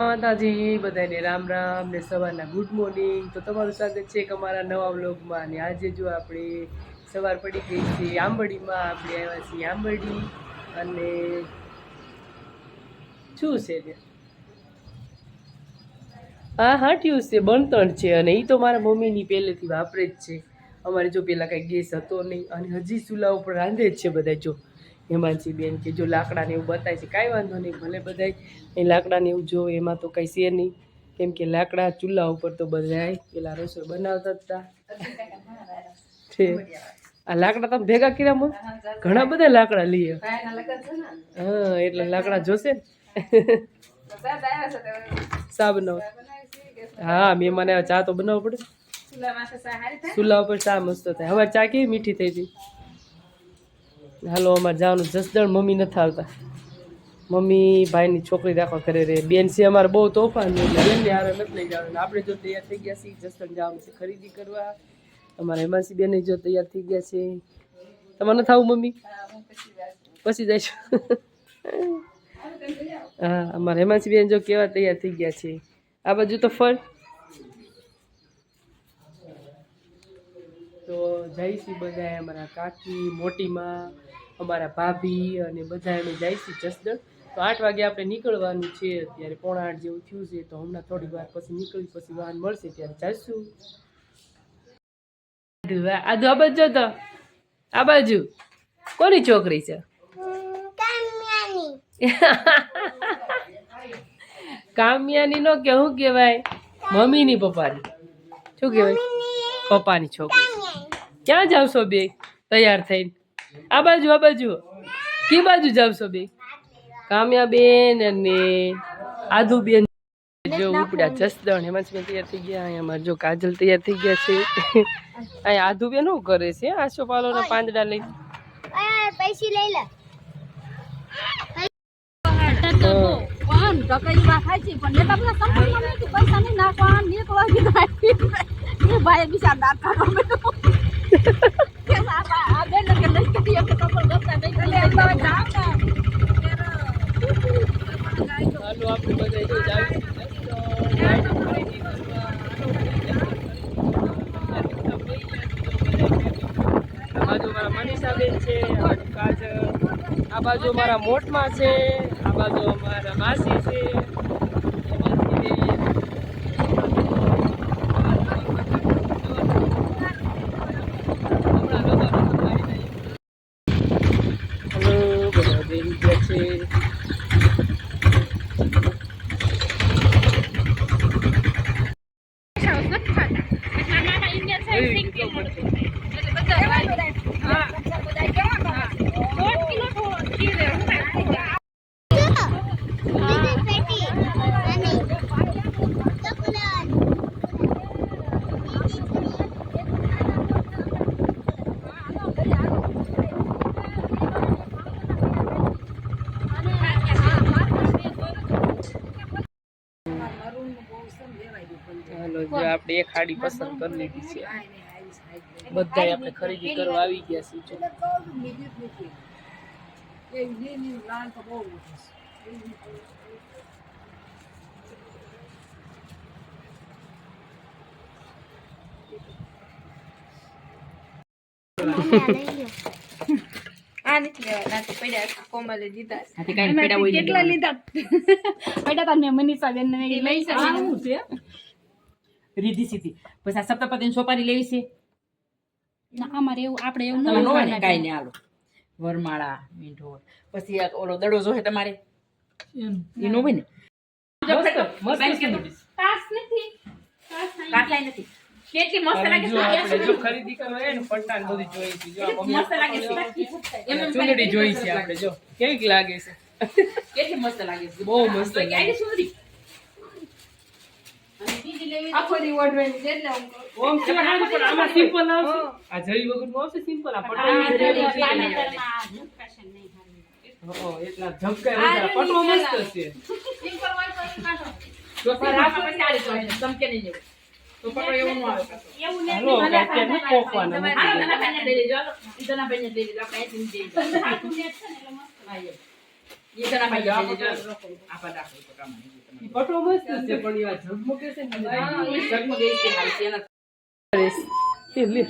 માતાજી બધાને રામ રામ ને સવારના ગુડ મોર્નિંગ તો તમારું સ્વાગત છે એક અમારા નવા વ્લોગમાં અને આજે જો આપણે સવાર પડી ગઈ છે આંબડીમાં આપણે આવ્યા છીએ આંબડી અને શું છે તે હા હા ટ્યુસ છે બણતણ છે. અને એ તો મારા મમ્મીની પહેલેથી વાપરે જ છે. અમારે જો પેલા કાંઈ ગેસ હતો નહીં, અને હજી ચૂલા ઉપર રાંધે જ છે બધા જો. હેમાંશી બેન કે જો લાકડાને એવું બતાવે છે કાંઈ વાંધો નહીં ભલે બધાય એ લાકડાને એવું જો એમાં તો કંઈ છે નહીં. કેમ કે લાકડા ચૂલા ઉપર તો બધાય પેલા રસોઈ બનાવતા હતા છે. આ લાકડા તમે ભેગા કર્યા મો? ઘણા બધા લાકડા લઈએ. હા એટલે લાકડા જોશે ને. ચા બનાવો હા મેં મને ચા તો બનાવવો પડે. ચૂલા ઉપર ચા મસ્ત થાય. હવે ચા કેવી મીઠી થઈ હતી હાલો, અમારે જવાનું જસદણ મમ્મી નથી આવતા મમ્મી ભાઈની છોકરી રાખવા ઘરે રહે. બેન છે અમારે બહુ તોફાન બેનને હારે નથી લઈ જવાનું. આપણે જો તૈયાર થઈ ગયા છીએ, જસદણ જવાનું છે ખરીદી કરવા. અમારે હેમાસી બેન જો તૈયાર થઈ ગયા છે. તમારે નથી આવું, મમ્મી? પછી જઈશું. હા, અમારે હેમાસી બેન જો કેવા તૈયાર થઈ ગયા છે. આ બાજુ તો ફળ. તો જઈશું બધા અમારા કાકી મોટીમાં. અમારા ભાભી અને બધા અમે જઈશું જસદણ. તો આઠ વાગે આપણે નીકળવાનું છે અત્યારે પોણા આઠ જેવું થયું છે તો હમણાં થોડી વાર પછી નીકળી પછી વાહન મળશે ત્યારે જઈશું આ આ બાજુ તો. આ બાજુ. કોની છોકરી છે? કામ્યાની. નો કે શું કહેવાય? મમ્મીની પપ્પાની. શું કહેવાય? પપ્પાની છોકરી. ક્યાં જાવશો બે? તૈયાર થઈને. આ બાજુ આ બાજુ. કી બાજુ જાવશો બે? કામ્યાબેન અને આદુબેન. જો ઉપડ્યા જસદણ હેમાંશબેન તૈયાર થઈ ગયા. અહીંયા અમારે જો કાજલ તૈયાર થઈ ગયા છે. અહીંયા આદુબેન શું કરે છે? આશો પાલોના પાંદડા લઈ. પૈસી લઈ લે. છે પૈસા નહીં નાખવા ભાઈ બિચાર દાંત કાઢવા બેઠો કે આ આ બેન કે લઈ કે એક કપલ ગપતા નહીં એટલે એમ તો જાવ હાલો બાજુ મારા મનીષાબેન છે બાજુ આ બાજુ મારા મોટમાં છે, આ બાજુ અમારા માસી છે હલો બધા બેન ગયા છે એવી રીતે પડશે. બીજી પેટી અને ચોકલેટ હાલો જો આપણે એક હાડી પસંદ કરી લીધી છે. બધાય આપણે ખરીદી કરવા આવી ગયા છીએ જો. આ નથી લેવા નાથી પડ્યા કોમલે દીધા. કેટલા લીધા? મનીષા બેન ને લઈ શકે રીધી સીધી. પછી આ સપ્તાપતિની સોપારી લેવી છે. ના અમારે એવું આપણે એવું તમે નો હોય ને કાંઈ ને હાલો. વરમાળા મીંઢોળ પછી આ ઓલો દડો જોહે તમારે. એ નો હોય ને. નહીં. કાટલાય નથી. કેટલી મસ્ત લાગે છે. આપણે જો ખરીદી કરવા જાય ને બધી જોઈ છે. જો મસ્ત લાગે છે. એમ એમ જોઈ છે આપણે જો. કેવી લાગે છે. કેટલી મસ્ત લાગે છે. બહુ મસ્ત લાગે. સુંદરી આખો દી ઓઢવાની છે એટલે ઓમ છે પણ પણ આમાં સિમ્પલ આવશે. આ જરી વગરનું આવશે સિમ્પલ આ આ પટ્ટા જરી ની પાનેતરમાં જૂટ fashion નહીં હાલે. હો એટલા ઝબકાય બધા. મસ્ત છે. Simple હોય તો કાઢો. જો રાખો ચાલી જાય ને નહીં જેવું તો પટો એવું ન આવે એવું ને હાલો અત્યારે નથી હાલો તના ભાઈને લઈ લેજો. હાલો ઈ લઈ લેજો. આપણે અહીંથી લઈ લેજો. હાથું net છે ને એટલે મસ્ત. હા, એ. ઈ તના ભાઈને લઈ લેજો હાલો. આ પર રાખો, એ કામ નહીં. પટો મસ્ત છે પણ એવા ઝગમગે છે ને ઝગમગે છે હાલ છે એના. અરે, એ લે.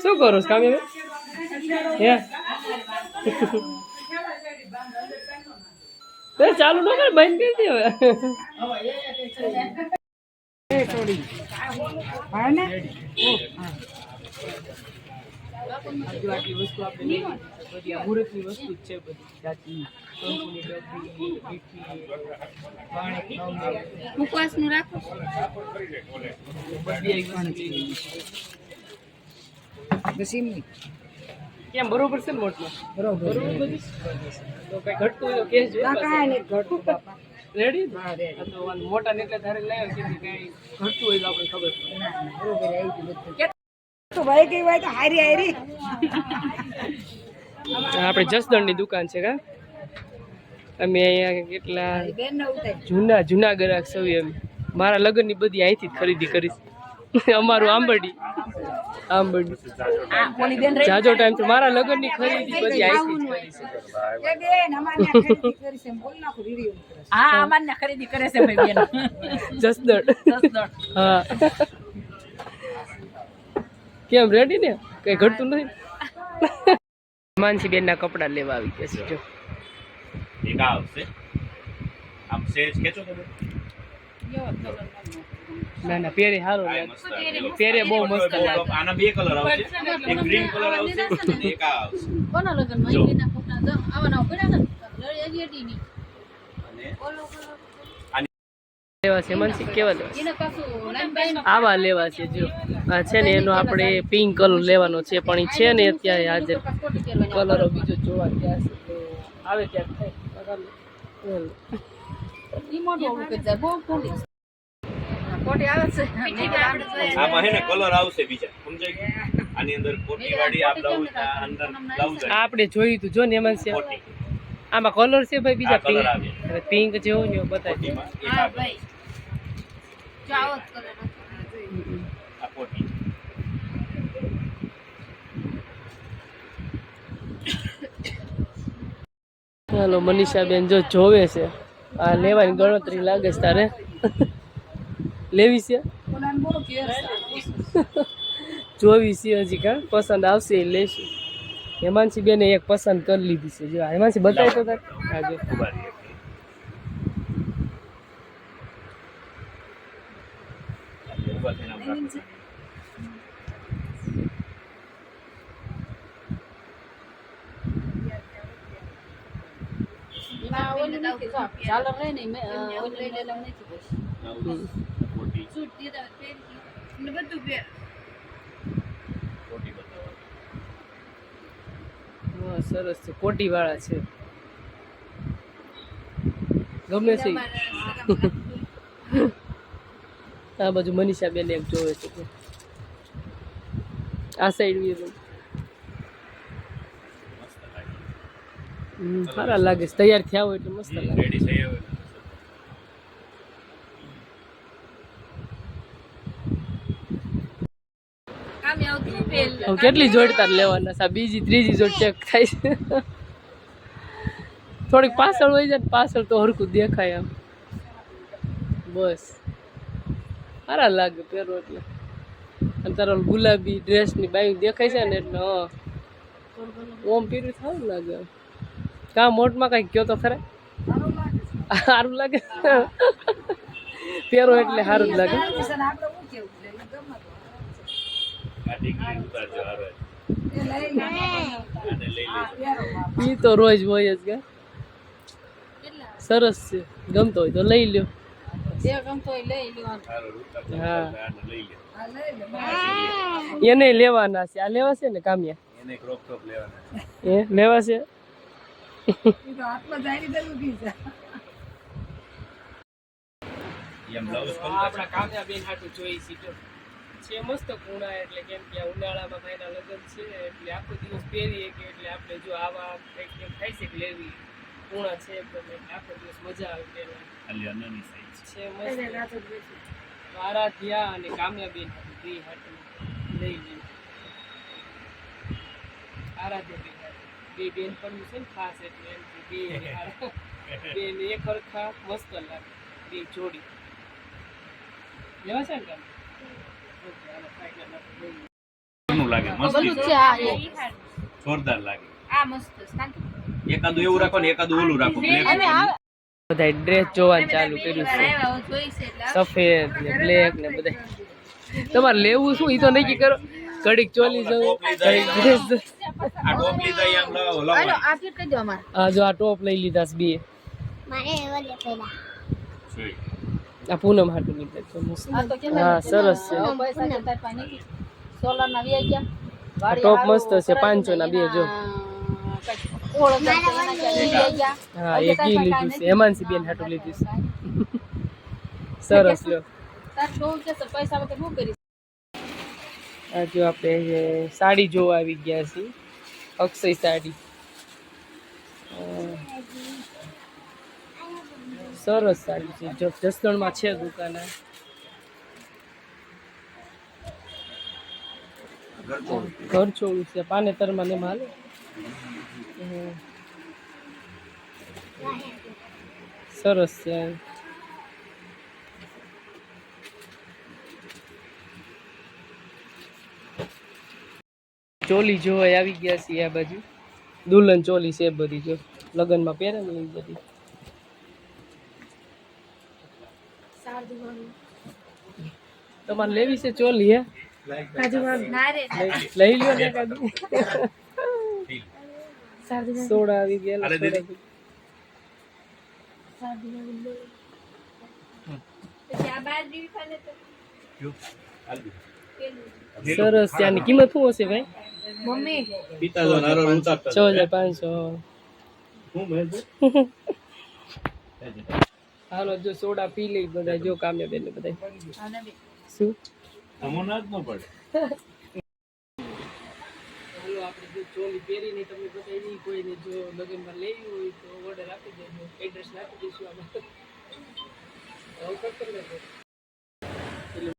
શું કરો છો કામે હે? એ ચાલુ ન કર બંધ કરી દે હવે. આજુ આટલી વસ્તુ આપણે લઈ લીધી. બધી આ મુહૂર્તની વસ્તુ જ છે બધી જાતની કંકુની ડબ્બી મીઠી પાણી નવની મુખવાસનું રાખો બધી એક વસ્તુ લઈ લીધી. કેમ બરોબર છે ને મોટમાં બરોબર બધી તો કઈ ઘટતું હોય તો કહેજો રેડી હા તો વાંધો. મોટા ને એટલે ધારે લાવ્યો કે કઈ ઘટતું હોય તો આપણે ખબર પડે આપણે જસદણની દુકાન છે કા? અમે અહીંયા કેટલા જૂના જૂના ગ્રાહક સૌ એમ મારા લગ્નની બધી અહીંથી જ ખરીદી કરીશ. અમારું આંબરડી. આંબરડી. આ ઓલી બેન રહી. જાજો ટાઈમ તો મારા લગ્નની ખરીદી બધી અહીંથી જ હા અમારને ખરીદી કરે છે જસદણ. જસદણ. હા. કેમ? રેડી ને? કઈ ઘટતું નથી? માનસી બેન ના કપડા લેવા આવી ગયા છે જો. એક આવશે. આમ સેજ કેચો તમે ના ના પહેરે સારો લાગે પહેરે બહુ મસ્ત લાગે. આના બે કલર આવશે. એક ગ્રીન કલર આવશે અને એક આ આવશે. કોના લગનમાં એના તો આવા ના પડ્યા ને? લડી એડી ની. અને લેવા છે મનસી કેવા લેવા છે? આવા લેવા છે જો. આ છે ને એનો આપણે પિંક કલર લેવાનો છે પણ એ છે ને અત્યારે આજે કલરો બીજો જોવા ગયા છે આવે ત્યારે થાય પગાર લે. ઈ મોટું હોવું કે જાય બહુ કોટી કોટી આવે છે. આમાં હે ને કલર આવશે બીજા સમજાય ગયું? આની અંદર કોટી વાળી આ બ્લાઉઝ આ અંદર બ્લાઉઝ આ આપણે જોયું તું જો ને એમાં છે. આમાં કલર છે ભાઈ બીજા પિંક. પિંક જેવો ને એવો બતાવી કોટી ચાલો મનીષાબેન જો જોવે છે. આ લેવાની ગણતરી લાગે છે તારે. લેવી છે? જોવી છે હજી કા? પસંદ આવશે એ લેશું. હેમાંશી બેને એક પસંદ કરી લીધી છે. જો હેમાંશી બતાવી તો તાર. હા જો ઊભા રહીએ. ઊભા થઈને આમ રાખો. ના ઓલી નથી ઝાલર રહે ને મેં ઓલી લઈ નથી બસ સૂટ દીધા પહેરી બધું પહેર હા સરસ છે. કોટી વાળા છે. ગમે છે આ બાજુ મનીષા બેન એક જોવે છે. આ સાઈડ વ્યૂ મસ્ત લાગે સારા લાગે છે. તૈયાર થયા હોય એટલે મસ્ત લાગે. રેડી થઈ હવે. કેટલી જોડતા લેવાના સા બીજી ત્રીજી જોડ ચેક થાય છે. થોડીક પાછળ હોય જાય ને પાછળ તો હરખું દેખાય આમ. બસ. સારા લાગે પહેરો એટલે. અને તારો ગુલાબી ડ્રેસની બાઈ દેખાય છે ને એટલે હા. ઓમ પીરું સારું લાગે. કા મોટમાં કાંઈક કયો તો ખરે? સારું લાગે. પહેરો એટલે સારું જ લાગે. એ તો રોજ હોય જ કે. સરસ છે. ગમતો હોય તો લઈ લ્યો. એને લેવાના છે. આ લેવા છે ને કામ્યા? એને આપણા કામ્યા હાટું જોઈ સીટો છે મસ્ત કુણા એટલે કેમ કે ઉનાળામાં ભાઈના લગ્ન છે એટલે આખો દિવસ પહેરીએ કે એટલે આપણે જો આવા કંઈક થાય છે લેવી. કુણા છે એકદમ એટલે આખો દિવસ મજા આવે પહેરવાની. છે. મસ્ત. અને કામ્યાબેન બે હાટું લઈ લે આરાધ્યા. બે બેન પણ છે ને ખાસ એટલે એમ કે બે ને હારા. બે ને એક હરખા મસ્ત લાગે બે જોડી. લેવા છે ને લાગે મસ્તી. જોરદાર લાગે. આ મસ્ત એકાદું એવું રાખો ને એકાદું ઓલું રાખો બધા ડ્રેસ જોવાનું ચાલુ કર્યું છે. સફેદ ને બ્લેક ને બધા તમારે લેવું શું? એ તો નક્કી કરો. ઘડીક ચોલી જવું. આ ટોપ લીધા ઈ આમ લાવો લાવો. આ ફિટ કરી દો અમારે. આ જો આ ટોપ લઈ લીધા છે બે. આ પૂનમ હાટું લીધા છે તો કેમ હા સરસ છે. પૈસા જતા પાણી નથી સોલર ના વી ગયા ટોપ મસ્ત છે, 500 ના બે જો. હા એ ઈ લીધું છે હેમાંસી બેન હાટું લીધું છે. સરસ લો તાર કે પૈસા જો આપણે સાડી જોવા આવી ગયા છીએ, અક્ષય સાડી. સરસ સાડી છે. જસદણમાં છે દુકાન. ઘર છોડું છે. પાનેતરમાં ને માલ. સરસ છે. ચોલી જોવા આવી ગયા છીએ આ બાજુ. દુલ્હન ચોલી છે બધી જો. લગ્નમાં પહેરે ને એવી બધી. તમારે લેવી છે ચોલી હે? લઈ- લ્યો ને કાઢી સોડા આવી ગયા. પછી આ બાર જેવી ખાને તો. સરસ ત્યાંની કિંમત શું હશે ભાઈ? મમ્મી. પિતા જો નારો ઉતારતા છ હજાર પાંચસો. હું મેં હાલો જો સોડા પી લઈ બધા જો કામે બેન બધા શું તમને જ ન પડે. હાલો આપણે જો ચોલી પહેરીને તમને બતાવી કોઈને જો લગ્નમાં લેવી હોય તો ઓર્ડર આપી દેજો એડ્રેસ નાખી દઈશું આમાં હવે કટ કરી દેજો. એટલે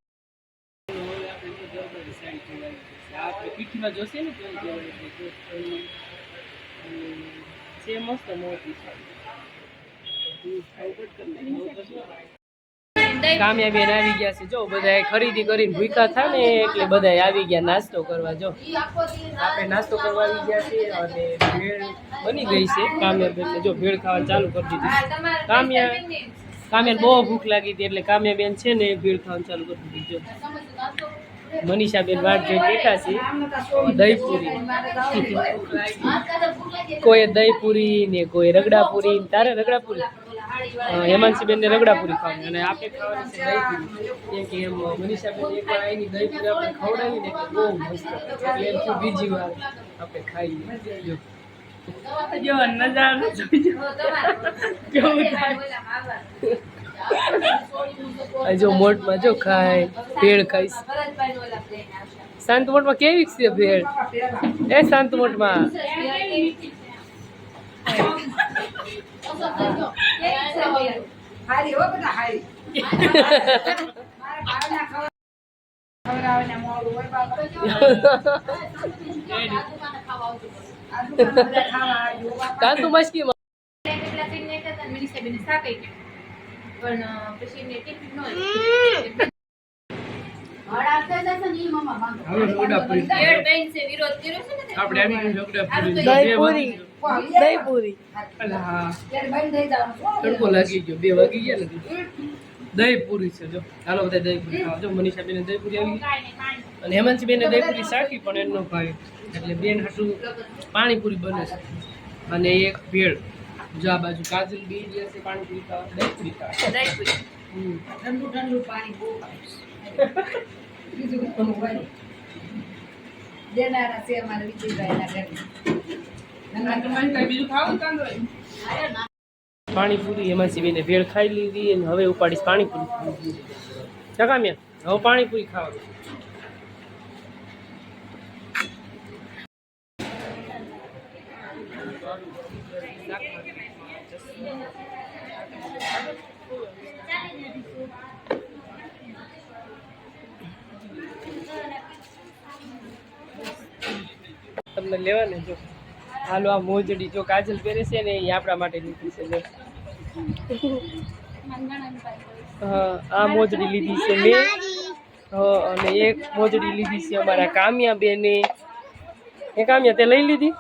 હવે આપણે જો જબરદસ્ત સાડી જોવાની છે. પીઠીમાં જોશે ને તો જોવાની છે. છે મસ્ત મોટી સાડી હવે કટ કરી નાખીએ. હવે પછી કામ્યા બેન આવી ગયા છે જો બધા ખરીદી કરીને ભૂખા થાય ને એટલે બધા આવી ગયા નાસ્તો કરવા જો આપણે નાસ્તો કરવા આવી ગયા છીએ અને ભેળ બની ગઈ છે કામ્યા બેન જો ભેળ ખાવાનું ચાલુ કરી દીધું કામ્યા કામ્યાને બહુ ભૂખ લાગી હતી એટલે કામ્યા બેન છે ને ભેળ ખાવાનું ચાલુ કરી દીધું જો મનીષા બેન વાટ જોઈ બેઠા છે દહીં પૂરી કોઈ દહીં પૂરી ને કોઈ રગડા પૂરી તારે રગડા પૂરી હેમાંશી બેન ને રગડા પૂરી ખાવાની અને આપણે ખાવાની છે દહીં પૂરી કેમ કે એમ મનીષા બેન એકવાર આવીની દહીં પૂરી આપણે ખવડાવી ને બહુ મસ્ત એટલે એમ થયું બીજી વાર આપણે ખાઈએ. જો. જો જોઈ જો. કેવું થાય? જો મોટમાં જો ખાય ભેળ ખાઈશ. શાંત મોટમાં કેવી છે ભેળ? એ શાંત મોટમાં. કાંતુ મસ્કી પણ પછી નેટિવ નો ન હોય હળ આપતા જશે ને ઈ મમ્મા માંગે. હવે રગડા પૂરી દેડ બેન છે વિરોધ કર્યો છે ને તે. આપણે આવી ગયું રગડા પૂરી. દહીં બે વાગી ગયો. અલા હા. તડકો લાગી ગયો. બે વાગી ગયા ને દહીં છે જો. ચાલો બધા દહીપુરી ખાવા જો મનીષા બેન દહીં આવી. અને હેમાંશી બેન દહીં પૂરી પણ એમનો ભાઈ. એટલે બેન હાટું પાણીપુરી બને છે. અને એક ભેળ. જો આ બાજુ કાજલ બી જે છે પાણીપુરી પીતા દહીં પીતા દહીં પૂરી. ઠંડુ ઠંડુ પાણી બહુ બીજું ઘણું હોય દેનારા છે અમારા વિજયભાઈના ઘરે. પાણીપુરી એમાં બેને ભેળ ખાઈ લીધી અને હવે ઉપાડીશ પાણીપુરી. ચકામ્યા હવે પાણીપુરી ખાવા તમને લેવાને જો. હાલો, આ મોજડી જો કાજલ પહેરે છે ને, એ આપણા માટે લીધી છે હા, આ મોજડી લીધી છે મેં. અને એક મોજડી લીધી છે અમારા કામ્યા બેને એ કામ્યા તે લઈ લીધી?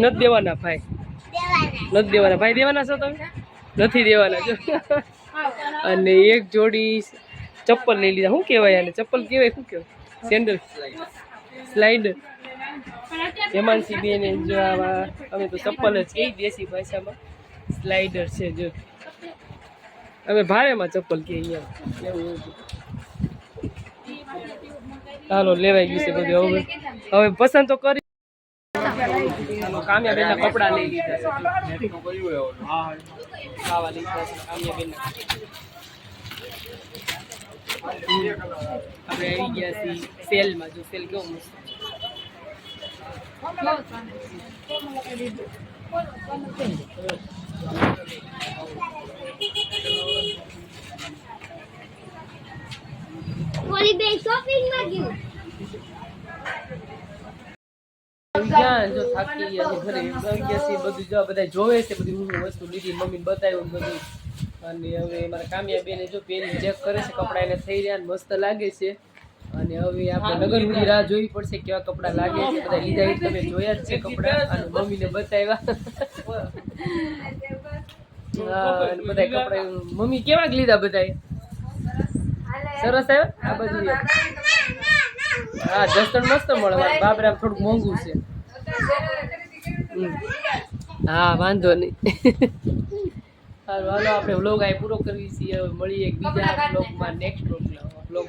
નથી દેવાના ભાઈ. નથી દેવાના. ભાઈ દેવાના છો તમે? નથી દેવાના, જો. અને એક જોડી ચપ્પલ લઈ લીધા. શું કહેવાય આને? ચપ્પલ કહેવાય, શું કહેવાય? સેન્ડલ. સ્લાઇડર. હેમાંશી બેન જો આવા, અમે તો ચપ્પલ જ કહીએ દેશી ભાષામાં. સ્લાઇડર છે જો. અમે ભારેમાં ચપ્પલ કહીએ એવું ચાલો લેવાઈ ગયું છે બધું. હવે હવે પસંદ તો કરી. કામ્યા બેન કપડા લઈ લીધા ખાવા આપણે આવી ગયા છીએ સેલમાં. જો સેલ કેવો મસ્ત થાકી ગયા છે ઘરે. ગયા છે બધું જો બધા જોવે છે, બધી હું વસ્તુ લીધી, મમ્મીને બતાવ્યું બધું. અને હવે મારા કામિયા બેને જો પેલી ચેક કરે છે, કપડાં એને થઈ રહ્યા મસ્ત લાગે છે. અને હવે આપણે લગન સુધી રાહ જોવી પડશે કેવા કપડાં લાગે છે. બધા લીધા તમે જોયા જ છે કપડાં. અને મમ્મીને બતાવ્યા. બધા કપડા મમ્મી કેવા લીધા બધા સરસ આવ્યા? આ બધું હા, જસણ મસ્ત મળે બાબરા થોડુંક મોંઘું છે. હા, વાંધો નહીં. સારું હાલો, આપણે વ્લોગ આ પૂરો કરવી છીએ. મળીએ એક બીજા વ્લોગમાં નેક્સ્ટ વ્લોગ